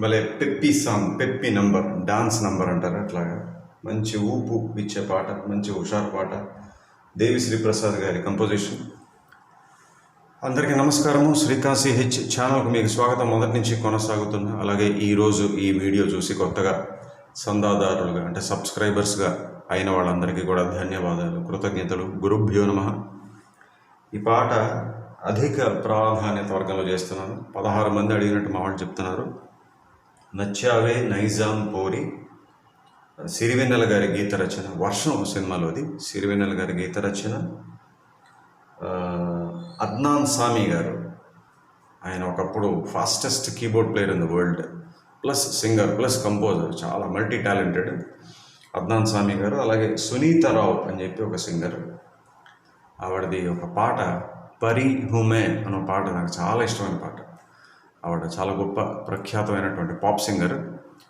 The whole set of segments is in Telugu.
భలే peppy song peppy number dance number అంటారు అట్లాగా. మంచి ఊపు ఇచ్చే పాట మంచి హుషారు పాట. దేవిశ్రీ ప్రసాద్ గారి కంపోజిషన్ అందరికీ నమస్కారము. శ్రీకాశీ హెచ్ ఛానల్కు మీకు స్వాగతం. మొదటి నుంచి కొనసాగుతున్న అలాగే ఈరోజు ఈ వీడియో చూసి కొత్తగా సందాదారులుగా అంటే సబ్స్క్రైబర్స్గా అయిన వాళ్ళందరికీ కూడా ధన్యవాదాలు. కృతజ్ఞతలు. గురుభ్యో నమ. ఈ పాట అధిక ప్రాధాన్యత వర్గంలో చేస్తున్నాను. పదహారు మంది అడిగినట్టు మా వాళ్ళు చెప్తున్నారు. నచ్చావే నైజాం పోరి. సిరివెన్నెల గారి గీత రచన వర్షం సినిమాలోది సిరివెన్నెల గారి గీత రచన. అద్నాన్ సామి గారు ఆయన ఒకప్పుడు fastest keyboard player in the world plus singer plus composer చాలా మల్టీ టాలెంటెడ్ అద్నాన్ సామి గారు అలాగే సునీతారావు అని చెప్పి ఒక సింగర్. ఆవిడది ఒక పాట పరి హుమే అనే పాట నాకు చాలా ఇష్టమైన పాట. ఆవిడ చాలా గొప్ప ప్రఖ్యాతమైనటువంటి పాప్ సింగర్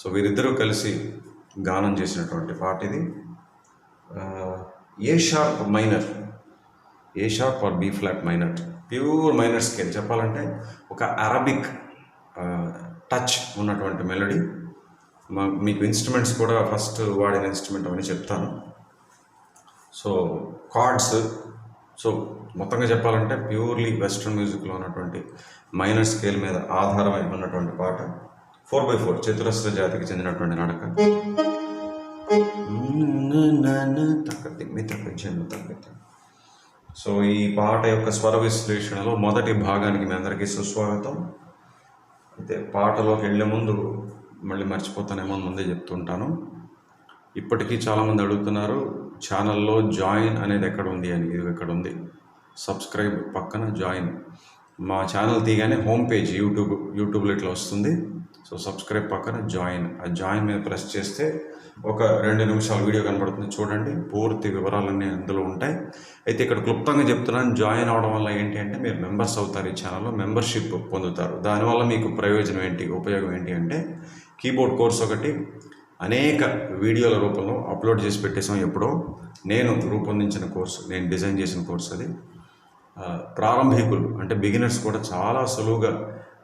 సో వీరిద్దరూ కలిసి గానం చేసినటువంటి పాట ఇది. A sharp minor A sharp or B flat minor pure minor scale చెప్పాలంటే ఒక అరబిక్ టచ్ uh, ఉన్నటువంటి మెలడీ మా మీకు ఇన్స్ట్రుమెంట్స్ కూడా ఫస్ట్ వాడిన ఇన్స్ట్రుమెంట్ అవన్నీ చెప్తాను. సో కార్డ్స్ సో మొత్తంగా చెప్పాలంటే ప్యూర్లీ వెస్ట్రన్ మ్యూజిక్లో ఉన్నటువంటి మైనర్ స్కేల్ మీద ఆధారమై ఉన్నటువంటి పాట ఫోర్ బై ఫోర్ చతురస్ర జాతికి చెందినటువంటి నడక తక్కది మీ తగ్గ సో ఈ పాట యొక్క స్వర విశ్లేషణలో మొదటి భాగానికి మీ అందరికీ సుస్వాగతం. అయితే పాటలోకి వెళ్ళే ముందు మళ్ళీ మర్చిపోతానేమో ముందే చెప్తుంటాను. ఇప్పటికీ చాలామంది అడుగుతున్నారు ఛానల్లో జాయిన్ అనేది ఎక్కడ ఉంది అని ఇది ఎక్కడ ఉంది? సబ్స్క్రైబ్ పక్కన జాయిన్. మా ఛానల్ తీయగానే హోమ్ పేజ్ యూట్యూబ్ యూట్యూబ్లో ఇట్లా వస్తుంది. సో సబ్స్క్రైబ్ పక్కన జాయిన్. ఆ జాయిన్ మీద ప్రెస్ చేస్తే ఒక రెండు నిమిషాల వీడియో కనబడుతుంది చూడండి. పూర్తి వివరాలన్నీ అందులో ఉంటాయి. అయితే ఇక్కడ క్లుప్తంగా చెప్తున్నాను జాయిన్ అవడం వల్ల ఏంటి అంటే మీరు మెంబర్స్ అవుతారు ఈ ఛానల్లో మెంబర్షిప్ పొందుతారు. దానివల్ల మీకు ప్రయోజనం ఏంటి ఉపయోగం ఏంటి అంటే కీబోర్డ్ కోర్స్ ఒకటి అనేక వీడియోల రూపంలో అప్లోడ్ చేసి పెట్టేసాం ఎప్పుడో. నేను రూపొందించిన కోర్సు నేను డిజైన్ చేసిన కోర్సు అది. ప్రారంభికులు అంటే బిగినర్స్ కూడా చాలా సులువుగా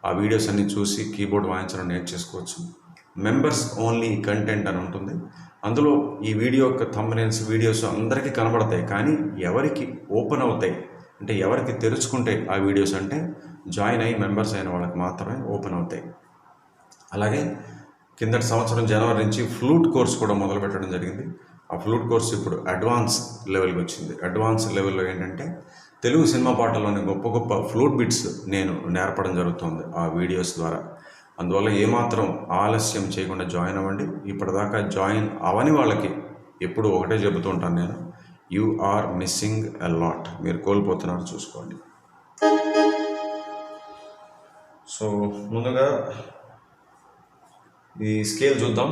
ఆ వీడియోస్ అన్ని చూసి కీబోర్డ్ వాయించడం నేర్చేసుకోవచ్చు. మెంబర్స్ ఓన్లీ కంటెంట్ అని ఉంటుంది. అందులో ఈ వీడియో యొక్క థంబ్నైల్స్ వీడియోస్ అందరికీ కనబడతాయి. కానీ ఎవరికి ఓపెన్ అవుతాయి అంటే ఎవరికి తెరుచుకుంటాయి ఆ వీడియోస్ అంటే జాయిన్ అయ్యి మెంబర్స్ అయిన వాళ్ళకి మాత్రమే ఓపెన్ అవుతాయి. అలాగే కిందటి సంవత్సరం జనవరి నుంచి ఫ్లూట్ కోర్స్ కూడా మొదలు పెట్టడం జరిగింది. ఆ ఫ్లూట్ కోర్స్ ఇప్పుడు అడ్వాన్స్ లెవెల్కి వచ్చింది. అడ్వాన్స్ లెవెల్లో ఏంటంటే తెలుగు సినిమా పాటల్లోని గొప్ప గొప్ప ఫ్లూట్ బిట్స్ నేను నేర్పడం జరుగుతుంది ఆ వీడియోస్ ద్వారా. అందువల్ల ఏమాత్రం ఆలస్యం చేయకుండా జాయిన్ అవ్వండి. ఇప్పటిదాకా జాయిన్ అవని వాళ్ళకి ఎప్పుడు ఒకటే చెబుతూ ఉంటాను నేను you are missing a lot. మీరు కోల్పోతున్నారు చూసుకోండి. సో ముందుగా ఈ స్కేల్ చూద్దాం.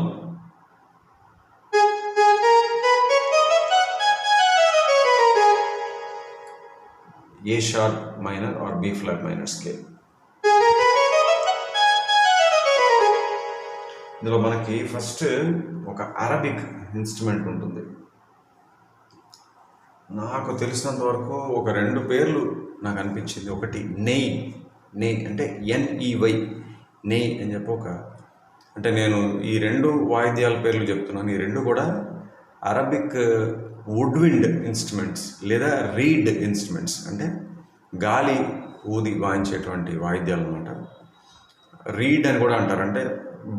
A sharp minor or B flat minor scale? ఇందులో మనకి ఫస్ట్ ఒక అరబిక్ ఇన్స్ట్రుమెంట్ ఉంటుంది. నాకు తెలిసినంత వరకు ఒక రెండు పేర్లు నాకు అనిపించింది. ఒకటి నెయ్. నెయ్ అంటే ఎన్ఈవై నెయ్ అని చెప్పి ఒక అంటే నేను ఈ రెండు వాయిద్యాల పేర్లు చెప్తున్నాను. ఈ రెండు కూడా అరబిక్ వుడ్విండ్ ఇన్స్ట్రుమెంట్స్ లేదా రీడ్ ఇన్స్ట్రుమెంట్స్ అంటే గాలి ఊది వాయించేటువంటి వాయిద్యాలు అనమాట రీడ్ అని కూడా అంటారు. అంటే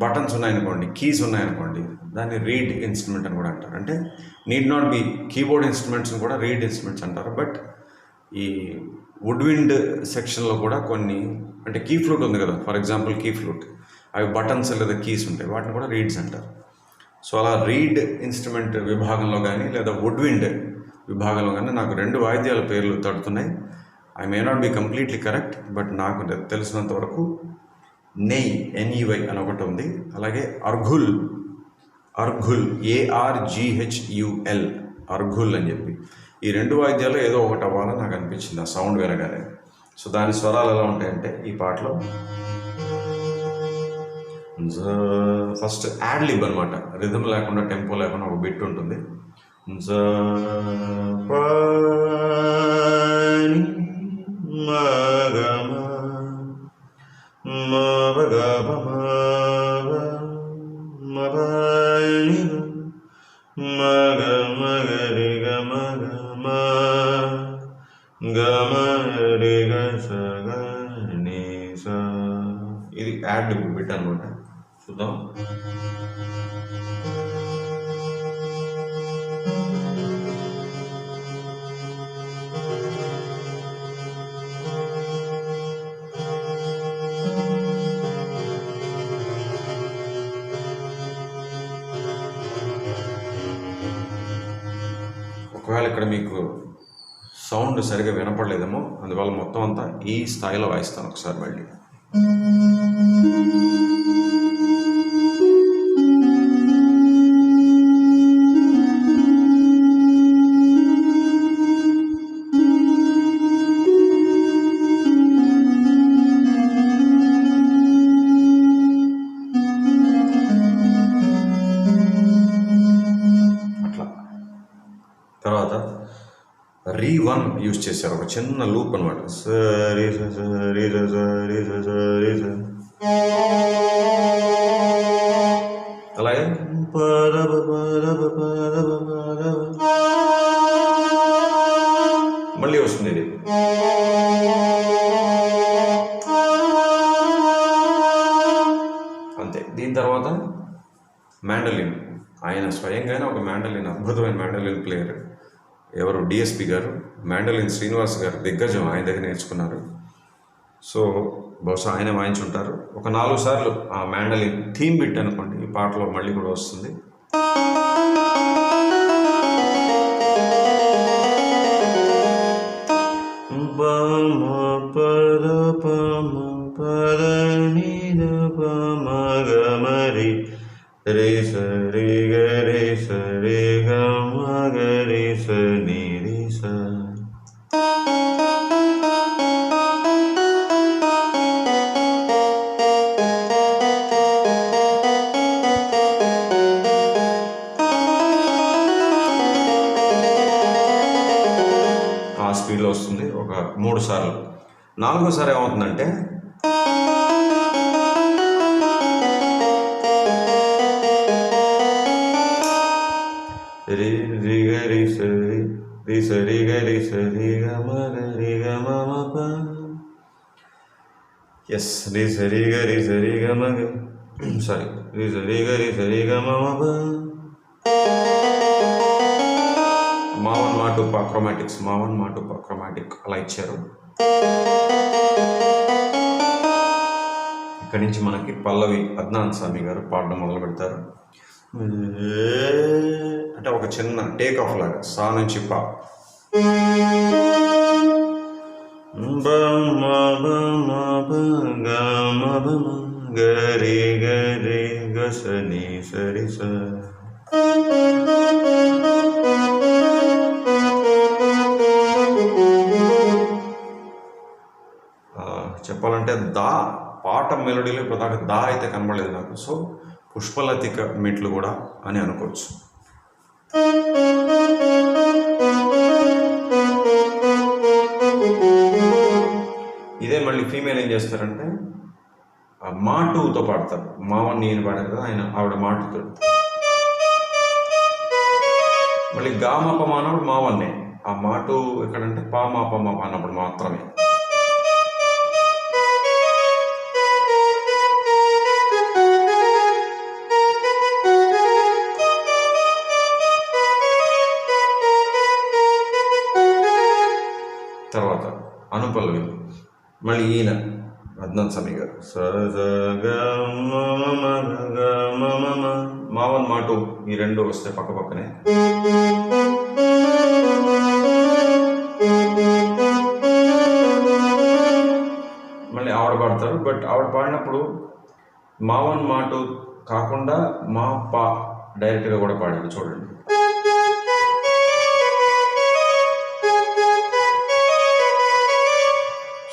బటన్స్ ఉన్నాయనుకోండి కీస్ ఉన్నాయనుకోండి దాన్ని రీడ్ ఇన్స్ట్రుమెంట్ అని కూడా అంటారు. అంటే నీడ్ నాట్ బి కీబోర్డ్ ఇన్స్ట్రుమెంట్స్ని కూడా రీడ్ ఇన్స్ట్రుమెంట్స్ అంటారు. బట్ ఈ వుడ్ విండ్ సెక్షన్లో కూడా కొన్ని అంటే కీ ఫ్లూట్ ఉంది కదా. ఫర్ ఎగ్జాంపుల్ కీ ఫ్లూట్ అవి బటన్స్ లేదా కీస్ ఉంటాయి వాటిని కూడా రీడ్స్ అంటారు. సో అలా రీడ్ ఇన్స్ట్రుమెంట్ విభాగంలో కానీ లేదా వుడ్ విండ్ విభాగంలో కానీ నాకు రెండు వాయిద్యాల పేర్లు తడుతున్నాయి. I may not be completely correct but నాకు తెలిసినంత వరకు నెయ్ ఎన్ఈవై అని ఒకటి ఉంది. అలాగే అర్ఘుల్ అర్ఘుల్ ఏఆర్జిహెచ్యుఎల్ అర్ఘుల్ అని చెప్పి. ఈ రెండు వాయిద్యాలు ఏదో ఒకటి అవ్వాలని నాకు అనిపించింది ఆ సౌండ్ వినగానే సో దాని స్వరాలు ఎలా ఉంటాయంటే ఈ పాటలో ఫస్ట్ యాడ్ లిబ్ అనమాట రిథమ్ లేకుండా టెంపో లేకుండా ఒక బిట్ ఉంటుంది. Uh, గమ గమ గమ స. ఇది యాడ్ బిట్ అనమాట చూద్దాం ఒకవేళ ఇక్కడ మీకు సౌండ్ సరిగా వినపడలేదేమో అందువల్ల మొత్తం అంతా ఈ స్థాయిలో వాయిస్తాను ఒకసారి మళ్ళీ. చేశారు. ఒక చిన్న లూప్ అనమాట సరి స సరి స సరి అలాగే? పరబ మళ్ళీ వస్తుంది ఇది. అంతే. దీని తర్వాత మ్యాండలిన్. ఆయన స్వయంగానే ఒక మ్యాండలిన్ అద్భుతమైన మ్యాండలిన్ ప్లేయర్. ఎవరు? డిఎస్పి గారు మ్యాండలిన్ శ్రీనివాస్ గారు దిగ్గజం ఆయన దగ్గర నేర్చుకున్నారు. సో బహుశా ఆయన వాయించుంటారు. ఒక నాలుగు సార్లు ఆ మ్యాండలిన్ థీమ్ బిట్ అనుకోండి ఈ పాటలో మళ్ళీ కూడా వస్తుంది. రే స మూడు సార్లు నాలుగోసారి ఏమవుతుందంటే రి రి గ రి స రి సరి స రి గ రి స రి గ ఎస్ రి స రి గ రి స రి గ మ గ. సారీ రి రి గ మావన్ మాటు క్రోమాటిక్స్ క్రోమాటిక్ అలా ఇచ్చారు. ఇక్కడి నుంచి మనకి పల్లవి అద్నాన్ స్వామి గారు పాడడం మొదలు పెడతారు. అంటే ఒక చిన్న టేక్ ఆఫ్ లాగా సా నుంచి పా. గరి గరి గసని సరి గ రి గ స. అంటే దా పాట మెలోడీలో ఇప్పుడు దాకా దా అయితే కనబడలేదు నాకు. సో పుష్పలతిక మెట్లు కూడా అని అనుకోవచ్చు. ఇదే మళ్ళీ ఫీమేల్ ఏం చేస్తారంటే ఆ మాటుతో పాడతారు. మావన్ నేను పాడారు కదా ఆయన ఆవిడ మాటుతో. మళ్ళీ గామాపమానప్పుడు మావన్నే. ఆ మాటు ఎక్కడంటే పా అన్నప్పుడు మాత్రమే. మళ్ళీ ఈయన అద్నాన్ స్వామి గారు. గ మావన్ మాటు ఈ రెండు వస్తే పక్క పక్కనే. మళ్ళీ ఆవిడ పాడతారు. బట్ ఆవిడ పాడినప్పుడు మావన్ మాటు కాకుండా మా పా డైరెక్ట్గా కూడా పాడారు చూడండి.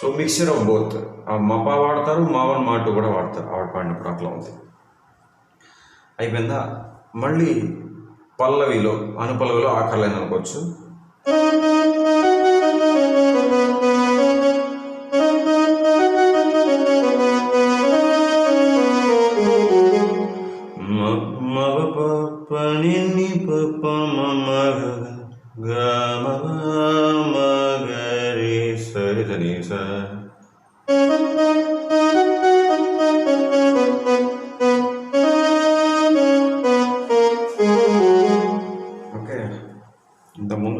సో మిక్చర్ ఆఫ్ బోత్ ఆ మపా వాడతారు మావన్ మాటు కూడా వాడతారు. ఆవిడ పాడినప్పుడు అట్లా ఉంది. అయిపోయిందా? మళ్ళీ పల్లవిలో అనుపల్లవిలో ఆఖర్లేదు అనుకోవచ్చు.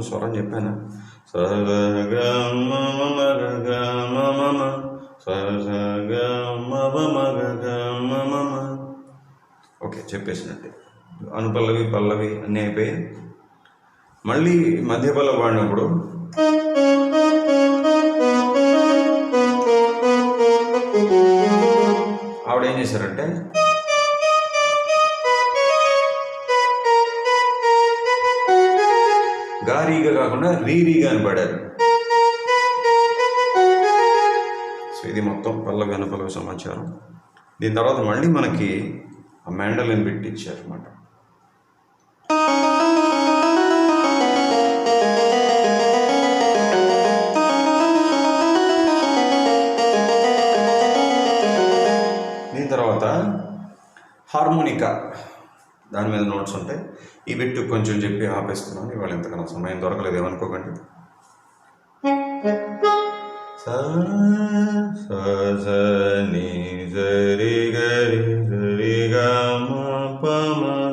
స్వరం చెప్పాను ఓకే చెప్పేసినట్టే అనుపల్లవి పల్లవి అన్నీ అయిపోయి మళ్ళీ మధ్య పల్లవి వాడినప్పుడు ఆవిడ ఏం చేశారంటే గారీగా కాకుండా రీరీగా అని పాడారు సో ఇది మొత్తం పల్లవి అనుపల్లవి సమాచారం. దీని తర్వాత మళ్ళీ మనకి ఆ మ్యాండలిన్ పెట్టి ఇచ్చారు అనమాట దీని తర్వాత హార్మోనికా. దాని మీద నోట్స్ ఉంటాయి ఈ బిట్టు కొంచెం చెప్పి ఆపేస్తున్నాను. ఇవాళ ఇంతకన్నా సమయం దొరకలేదు ఏమనుకోకండి. సరి గరి గమ గ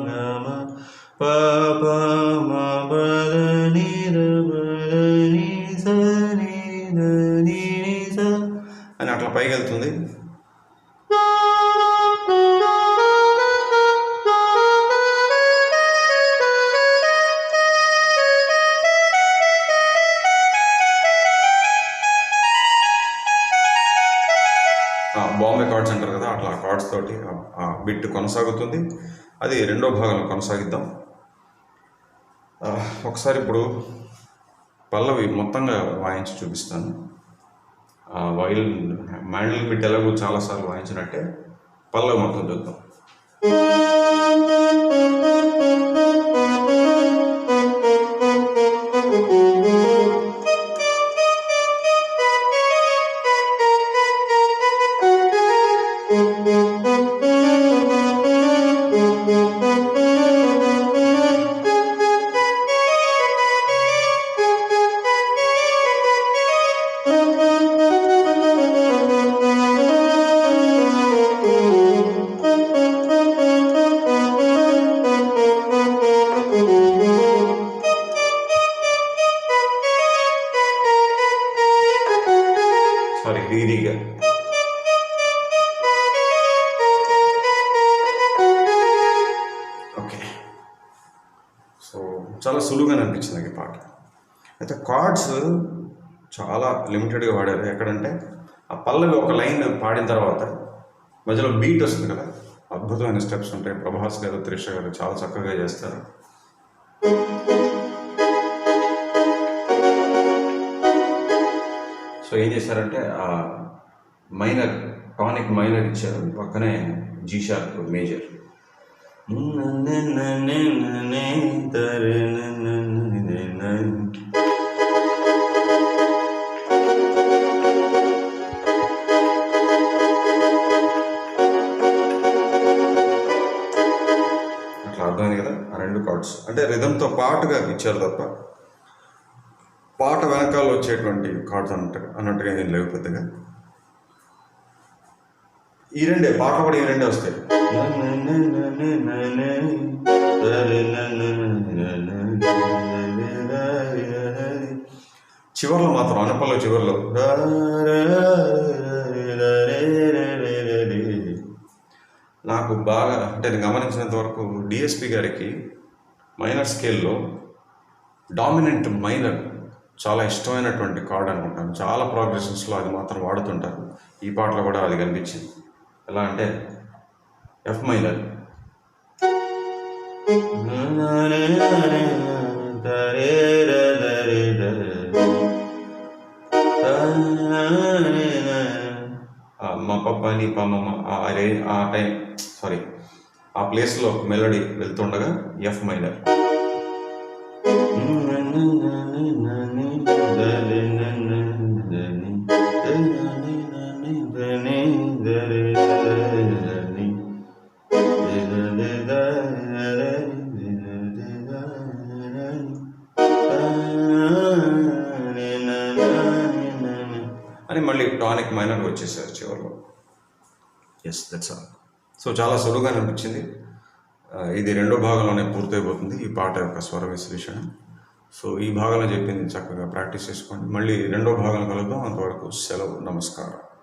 గమ ప కార్డ్స్ అంటారు కదా అట్లా ఆ కార్డ్స్ తోటి ఆ- బిట్ కొనసాగుతుంది. అది రెండో భాగంలో కొనసాగిద్దాం. ఒకసారి ఇప్పుడు పల్లవి మొత్తంగా వాయించి చూపిస్తాను. వైల్ మ్యాండల్ బిట్ ఎలాగో చాలాసార్లు వాయించినట్టే పల్లవి మొత్తం చూద్దాం. Sorry రీరీగా okay. సో చాలా సులువుగా అనిపించింది నాకు ఈ పాట. అయితే కార్డ్స్ చాలా లిమిటెడ్గా వాడారు. ఎక్కడంటే ఆ పల్లవి ఒక లైన్ పాడిన తర్వాత మధ్యలో బీట్ వస్తుంది కదా? అద్భుతమైన స్టెప్స్ ఉంటాయి. ప్రభాస్ గారు త్రిష గారు చాలా చక్కగా చేస్తారు. సో ఏం చేశారంటే ఆ మైనర్ టానిక్ మైనర్ ఇచ్చారు పక్కనే జీ షార్ప్ మేజర్. అట్లా అర్థమైంది కదా? ఆ రెండు కార్డ్స్ అంటే రిధంతో పాటుగా ఇచ్చారు తప్ప పాట వెనకాల వచ్చేటువంటి కార్డ్స్ అన్నట్టుగా అన్నట్టుగా ఏం లేవు పెద్దగా. ఈ రెండే పాట కూడా ఈ రెండే వస్తాయి. చివర్లో మాత్రం అనపల్లో చివర్లో. నాకు బాగా అంటే నేను గమనించినంత వరకు డిఎస్పి గారికి మైనర్ స్కేల్లో డామినెంట్ మైనర్ చాలా ఇష్టమైనటువంటి కార్డ్ అనుకుంటాను. చాలా ప్రోగ్రెషన్స్లో అది మాత్రం వాడుతుంటారు ఈ పాటలో కూడా అది కనిపించింది. ఎలా అంటే ఎఫ్ మైనర్ మా పప్పని పమ్మమ్మ ఆ రే ఆ టైం సారీ ఆ ప్లేస్లో మెలడీ వెళ్తుండగా ఎఫ్ మైనర్ మైనర్ వచ్చేసారు చివరిలో. ఎస్ దట్స్ ఆల్ సో చాలా సులువుగా అనిపించింది. ఇది రెండో భాగంలోనే పూర్తయిపోతుంది ఈ పాట యొక్క స్వర విశ్లేషణ. సో ఈ భాగంలో చెప్పింది చక్కగా ప్రాక్టీస్ చేసుకోండి. మళ్ళీ రెండో భాగం కలుద్దాం. అంతవరకు సెలవు. నమస్కారం.